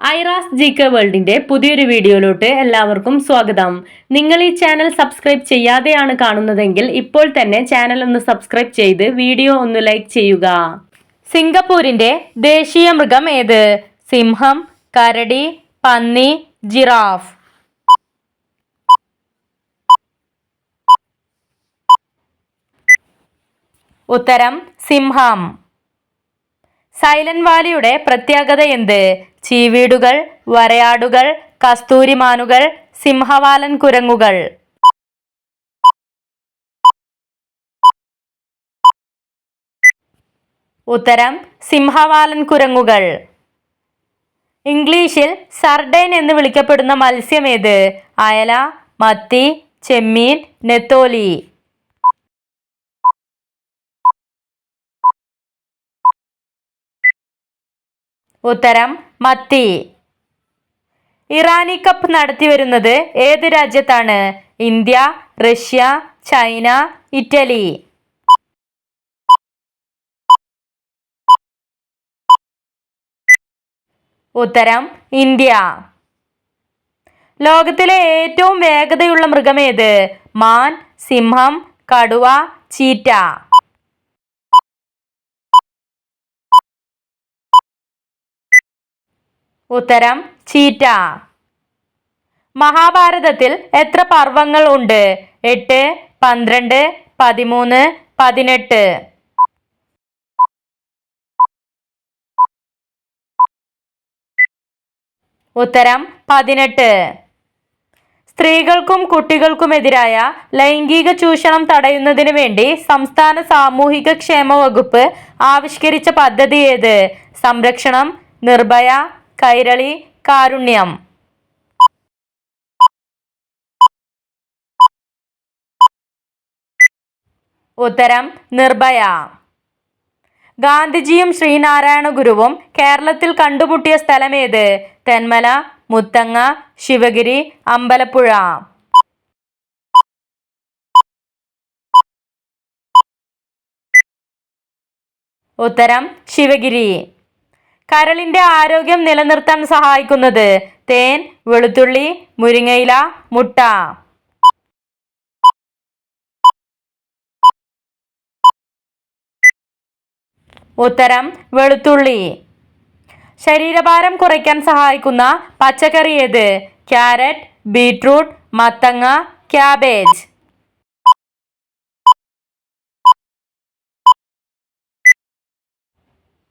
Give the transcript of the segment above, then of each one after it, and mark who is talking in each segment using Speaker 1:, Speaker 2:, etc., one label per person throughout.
Speaker 1: Aira's G K വേൾഡിന്റെ പുതിയൊരു വീഡിയോയിലോട്ട് എല്ലാവർക്കും സ്വാഗതം. നിങ്ങൾ ഈ ചാനൽ സബ്സ്ക്രൈബ് ചെയ്യാതെയാണ് കാണുന്നതെങ്കിൽ ഇപ്പോൾ തന്നെ ചാനൽ ഒന്ന് സബ്സ്ക്രൈബ് ചെയ്ത് വീഡിയോ ഒന്ന് ലൈക്ക് ചെയ്യുക. സിംഗപ്പൂരിന്റെ ദേശീയ മൃഗം ഏത്? സിംഹം കരടി പന്നി ജിറാഫ്. ഉത്തരം സിംഹം. സൈലന്റ് വാലിയുടെ പ്രത്യേകത എന്ത്? ചീവീടുകൾ വരയാടുകൾ കസ്തൂരിമാനുകൾ സിംഹവാലൻ കുരങ്ങുകൾ. ഉത്തരം സിംഹവാലൻ കുരങ്ങുകൾ. ഇംഗ്ലീഷിൽ സർഡൈൻ എന്ന് വിളിക്കപ്പെടുന്ന മത്സ്യം ഏത്? അയല മത്തി ചെമ്മീൻ നെത്തോലി. ഉത്തരം മത്തി. ഇറാനി കപ്പ് നടത്തിവരുന്നത് ഏത് രാജ്യത്താണ്? India Russia China Italy. ഉത്തരം ഇന്ത്യ. ലോകത്തിലെ ഏറ്റവും വേഗതയുള്ള മൃഗമേത് മാൻ സിംഹം കടുവ ചീറ്റ. ഉത്തരം ചീറ്റ. മഹാഭാരതത്തിൽ എത്ര പർവങ്ങൾ ഉണ്ട്? എട്ട് പന്ത്രണ്ട് പതിമൂന്ന് പതിനെട്ട്. ഉത്തരം പതിനെട്ട്. സ്ത്രീകൾക്കും കുട്ടികൾക്കുമെതിരായ ലൈംഗിക ചൂഷണം തടയുന്നതിന് വേണ്ടി സംസ്ഥാന സാമൂഹിക ക്ഷേമ വകുപ്പ് ആവിഷ്കരിച്ച പദ്ധതി ഏത്? സംരക്ഷണം നിർഭയ കൈരളി കാരുണ്യം. ഉത്തരം നിർഭയ. ഗാന്ധിജിയും ശ്രീനാരായണ ഗുരുവും കേരളത്തിൽ കണ്ടുമുട്ടിയ സ്ഥലമേത്? തെന്മല മുത്തങ്ങ ശിവഗിരി അമ്പലപ്പുഴ. ഉത്തരം ശിവഗിരി. കരളിന്റെ ആരോഗ്യം നിലനിർത്താൻ സഹായിക്കുന്നത് തേൻ വെളുത്തുള്ളി മുരിങ്ങയില മുട്ട. ഉത്തരം വെളുത്തുള്ളി. ശരീരഭാരം കുറയ്ക്കാൻ സഹായിക്കുന്ന പച്ചക്കറി ഏത്? ക്യാരറ്റ് ബീട്രൂട്ട് മത്തങ്ങ ക്യാബേജ്.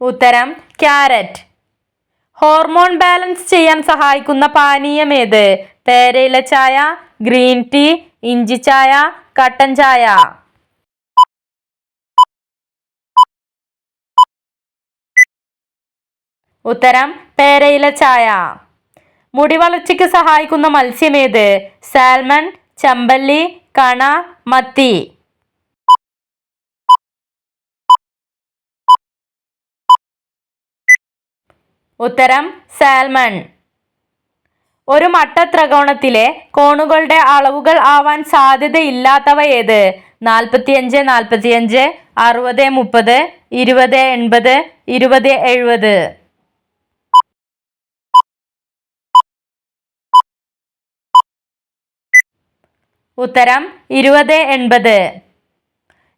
Speaker 1: ഉത്തരം ക്യാരറ്റ്. ഹോർമോൺ ബാലൻസ് ചെയ്യാൻ സഹായിക്കുന്ന പാനീയം ഏത്? പേരയില ചായ ഗ്രീൻ ടീ ഇഞ്ചി ചായ കട്ടൻ ചായ. ഉത്തരം പേരയില ചായ. മുടി വളർച്ചയ്ക്ക് സഹായിക്കുന്ന മത്സ്യം ഏത്? സാൽമൺ ചമ്പല്ലി കണ മത്തി. ഉത്തരം സാൽമൺ. ഒരു മട്ട ത്രികോണത്തിലെ കോണുകളുടെ അളവുകൾ ആവാൻ സാധ്യതയില്ലാത്തവ ഏത്? നാൽപ്പത്തിയഞ്ച് നാൽപ്പത്തിയഞ്ച് അറുപത് മുപ്പത് ഇരുപത് എൺപത് ഇരുപത് എഴുപത്. ഉത്തരം ഇരുപത് എൺപത്.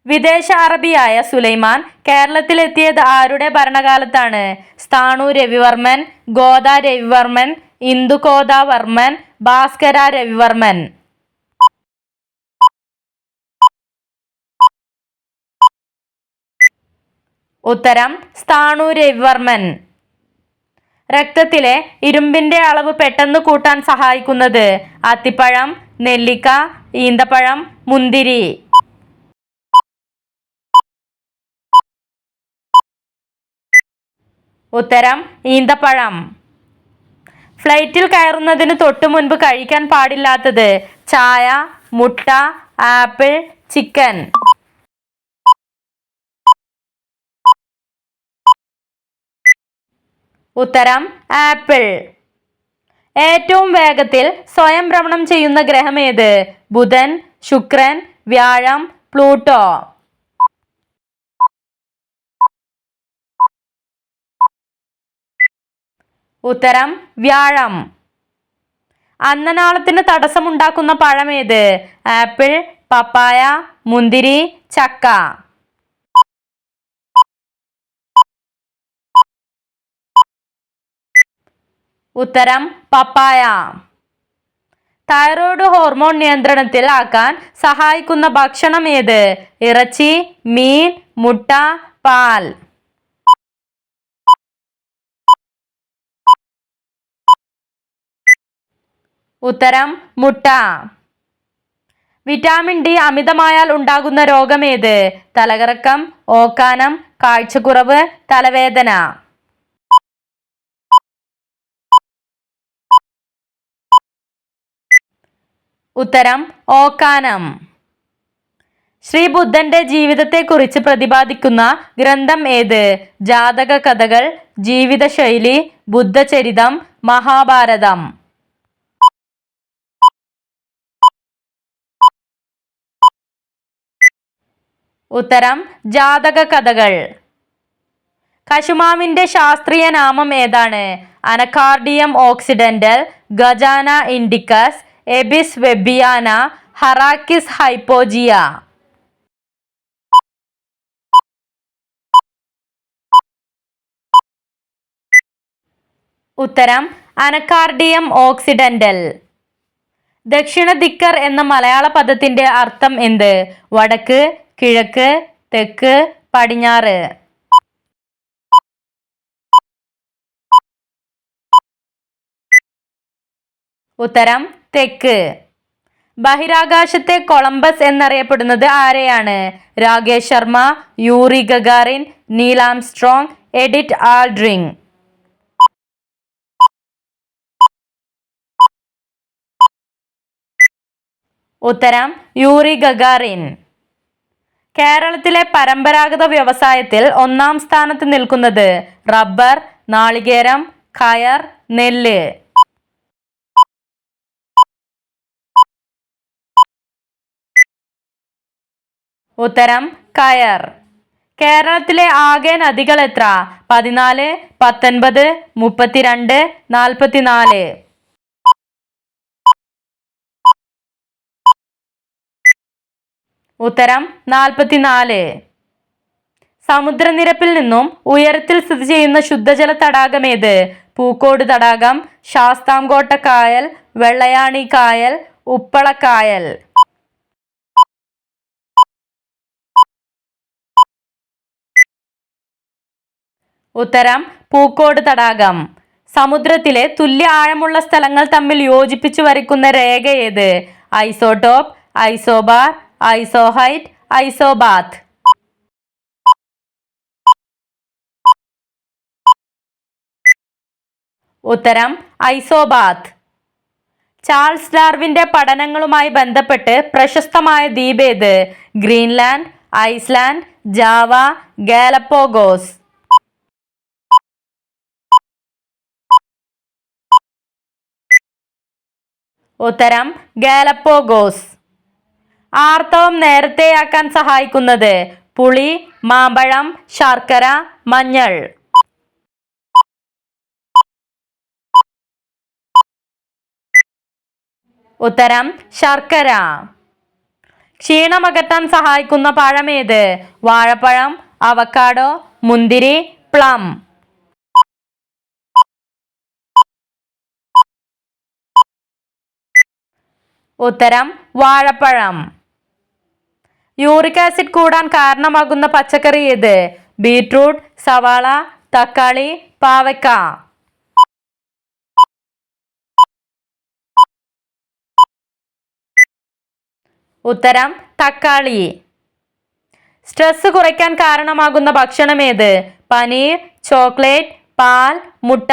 Speaker 1: വിദേശ അറബിയായ സുലൈമാൻ കേരളത്തിലെത്തിയത് ആരുടെ ഭരണകാലത്താണ്? സ്ഥാണു രവിവർമ്മൻ ഗോദ രവിവർമ്മൻ ഇന്ദുകോദവർമ്മൻ ഭാസ്കര രവിവർമ്മൻ. ഉത്തരം സ്ഥാണു രവിവർമ്മൻ. രക്തത്തിലെ ഇരുമ്പിന്റെ അളവ് പെട്ടെന്ന് കൂട്ടാൻ സഹായിക്കുന്നത് അത്തിപ്പഴം നെല്ലിക്ക ഈന്തപ്പഴം മുന്തിരി. ഉത്തരം ഈന്തപ്പഴം. ഫ്ലൈറ്റിൽ കയറുന്നതിന് തൊട്ടു മുൻപ് കഴിക്കാൻ പാടില്ലാത്തത് ചായ മുട്ട ആപ്പിൾ ചിക്കൻ. ഉത്തരം ആപ്പിൾ. ഏറ്റവും വേഗത്തിൽ സ്വയം ഭ്രമണം ചെയ്യുന്ന ഗ്രഹമേത്? ബുധൻ ശുക്രൻ വ്യാഴം പ്ലൂട്ടോ. ഉത്തരം വ്യാഴം. അന്നനാളത്തിന് തടസ്സമുണ്ടാക്കുന്ന പഴമേത്? ആപ്പിൾ പപ്പായ മുന്തിരി ചക്ക. ഉത്തരം പപ്പായ. തൈറോയ്ഡ് ഹോർമോൺ നിയന്ത്രണത്തിൽ ആക്കാൻ സഹായിക്കുന്ന ഭക്ഷണം ഏത് ഇറച്ചി മീൻ മുട്ട പാൽ. ഉത്തരം മുട്ട. വിറ്റാമിൻ ഡി അമിതമായാൽ ഉണ്ടാകുന്ന രോഗമേത്? തലകറക്കം ഓക്കാനം കാഴ്ചക്കുറവ് തലവേദന. ഉത്തരം ഓക്കാനം. ശ്രീ ബുദ്ധന്റെ ജീവിതത്തെക്കുറിച്ച് പ്രതിപാദിക്കുന്ന ഗ്രന്ഥം ഏത്? ജാതക കഥകൾ ജീവിതശൈലി ബുദ്ധചരിതം മഹാഭാരതം. ഉത്തരം ജാതക കഥകൾ കശുമാവിന്റെ ശാസ്ത്രീയ നാമം ഏതാണ്? Anacardium occidentale ഗജാന indicus Abies webbiana Arachis hypogaea. ഉത്തരം അനക്കാർഡിയം ഓക്സിഡന്റൽ. ദക്ഷിണ ദിക്കർ എന്ന മലയാള പദത്തിന്റെ അർത്ഥം എന്ത്? വടക്ക് കിഴക്ക് തെക്ക് പടിഞ്ഞാറ്. ഉത്തരം തെക്ക്. ബഹിരാകാശത്തെ കൊളംബസ് എന്നറിയപ്പെടുന്നത് ആരെയാണ്? Rakesh Sharma Yuri Gagarin Neil Armstrong Edwin Aldrin. ഉത്തരം യൂറി ഗഗാറിൻ. കേരളത്തിലെ പരമ്പരാഗത വ്യവസായത്തിൽ ഒന്നാം സ്ഥാനത്ത് നിൽക്കുന്നത് റബ്ബർ നാളികേരം കയർ നെല്ല്. ഉത്തരം കയർ. കേരളത്തിലെ ആകെ നദികൾ എത്ര? പതിനാല് പത്തൊൻപത് മുപ്പത്തിരണ്ട് നാൽപ്പത്തിനാല്. ഉത്തരം നാൽപ്പത്തിനാല്. സമുദ്രനിരപ്പിൽ നിന്നും ഉയരത്തിൽ സ്ഥിതി ചെയ്യുന്ന ശുദ്ധജല തടാകം ഏത്? പൂക്കോട് തടാകം ശാസ്താംകോട്ട കായൽ വെള്ളയാണി കായൽ ഉപ്പളക്കായൽ ഉത്തരം പൂക്കോട് തടാകം. സമുദ്രത്തിലെ തുല്യ ആഴമുള്ള സ്ഥലങ്ങൾ തമ്മിൽ യോജിപ്പിച്ചു വരയ്ക്കുന്ന രേഖ ഏത്? Isotope isobar isohyet isobath. ഉത്തരം ഐസോബാത്ത്. ചാൾസ് ഡാർവിന്റെ പഠനങ്ങളുമായി ബന്ധപ്പെട്ട് പ്രശസ്തമായ ദ്വീപ് ഏത്? Greenland Iceland Java Galapagos. ഉത്തരം ഗാലപ്പോഗോസ്. ആർത്തവം നേരത്തെയാക്കാൻ സഹായിക്കുന്നത് പുളി മാമ്പഴം ശർക്കര മഞ്ഞൾ. ഉത്തരം ശർക്കര. ക്ഷീണമകറ്റാൻ സഹായിക്കുന്ന പഴമേത്? വാഴപ്പഴം അവക്കാഡോ മുന്തിരി പ്ലം. ഉത്തരം വാഴപ്പഴം. യൂറിക് ആസിഡ് കൂടാൻ കാരണമാകുന്ന പച്ചക്കറി ഏത്? ബീട്രൂട്ട് സവാള തക്കാളി പാവയ്ക്ക. ഉത്തരം തക്കാളി. സ്ട്രെസ് കുറയ്ക്കാൻ കാരണമാകുന്ന ഭക്ഷണം ഏത്? പനീർ ചോക്ലേറ്റ് പാൽ മുട്ട.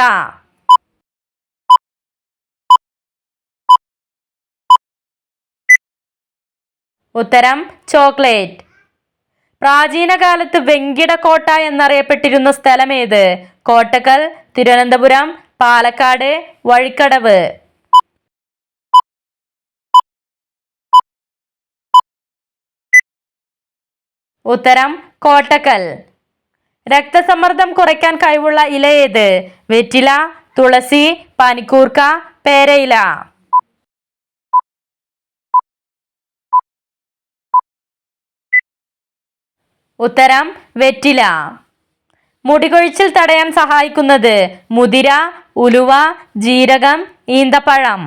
Speaker 1: ഉത്തരം ചോക്ലേറ്റ്. പ്രാചീന കാലത്ത് വെങ്കിടക്കോട്ട എന്നറിയപ്പെട്ടിരുന്ന സ്ഥലം ഏത് കോട്ടക്കൽ തിരുവനന്തപുരം പാലക്കാട് വഴിക്കടവ്. ഉത്തരം കോട്ടക്കൽ. രക്തസമ്മർദ്ദം കുറയ്ക്കാൻ കഴിവുള്ള ഇല ഏത്? വെറ്റില തുളസി പനിക്കൂർക്ക പേരയില. ഉത്തരം വെറ്റില. മുടികൊഴിച്ചിൽ തടയാൻ സഹായിക്കുന്നത് മുതിര ഉലുവ ജീരകം ഈന്തപ്പഴം.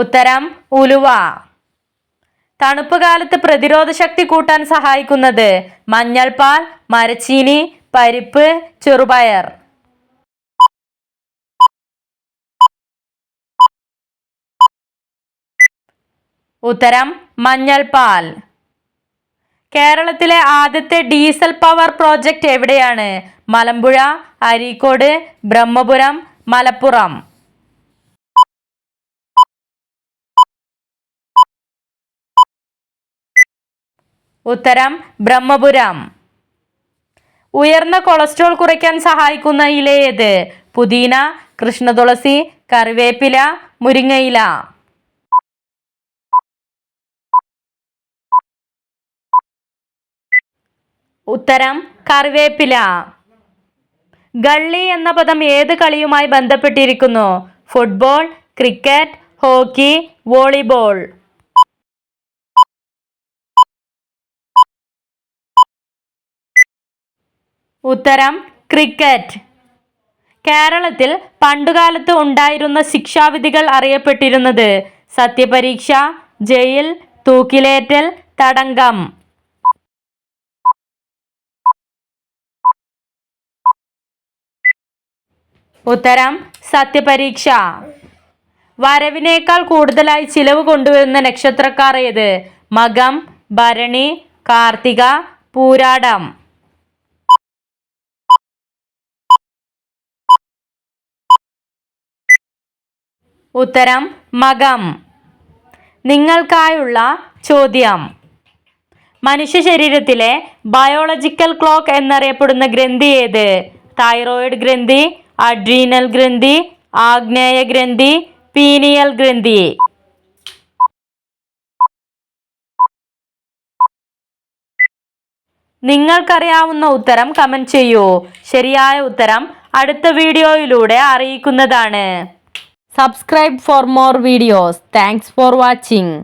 Speaker 1: ഉത്തരം ഉലുവ. തണുപ്പ് കാലത്ത് പ്രതിരോധ ശക്തി കൂട്ടാൻ സഹായിക്കുന്നത് മഞ്ഞൾപ്പാൽ മരച്ചീനി പരിപ്പ് ചെറുപയർ. ഉത്തരം മഞ്ഞൾപാൽ. കേരളത്തിലെ ആദ്യത്തെ ഡീസൽ പവർ പ്രോജക്റ്റ് എവിടെയാണ്? മലമ്പുഴ അരീക്കോട് ബ്രഹ്മപുരം മലപ്പുറം. ഉത്തരം ബ്രഹ്മപുരം. ഉയർന്ന കൊളസ്ട്രോൾ കുറയ്ക്കാൻ സഹായിക്കുന്ന ഇല ഏത്? പുതിന കൃഷ്ണതുളസി കറിവേപ്പില മുരിങ്ങയില. ഉത്തരം കറിവേപ്പില. ഗള്ളി എന്ന പദം ഏത് കളിയുമായി ബന്ധപ്പെട്ടിരിക്കുന്നു? Football cricket hockey volleyball. ഉത്തരം ക്രിക്കറ്റ്. കേരളത്തിൽ പണ്ടുകാലത്ത് ഉണ്ടായിരുന്ന ശിക്ഷാവിധികൾ അറിയപ്പെട്ടിരുന്നത് സത്യപരീക്ഷ ജയിൽ തൂക്കിലേറ്റൽ തടങ്കം. ഉത്തരം സത്യപരീക്ഷ. വരവിനേക്കാൾ കൂടുതലായി ചിലവ് കൊണ്ടുവരുന്ന നക്ഷത്രക്കാർ ഏത്? മകം ഭരണി കാർത്തിക പൂരാടം. ഉത്തരം മകം. നിങ്ങൾക്കായുള്ള ചോദ്യം. മനുഷ്യ ശരീരത്തിലെ ബയോളജിക്കൽ ക്ലോക്ക് എന്നറിയപ്പെടുന്ന ഗ്രന്ഥി ഏത്? തൈറോയിഡ് ഗ്രന്ഥി അഡ്രീനൽ ഗ്രന്ഥി ആഗ്നേയ ഗ്രന്ഥി പീനിയൽ ഗ്രന്ഥി. നിങ്ങൾക്കറിയാവുന്ന ഉത്തരം കമന്റ് ചെയ്യൂ. ശരിയായ ഉത്തരം അടുത്ത വീഡിയോയിലൂടെ അറിയിക്കുന്നതാണ്. Subscribe for more videos thanks for watching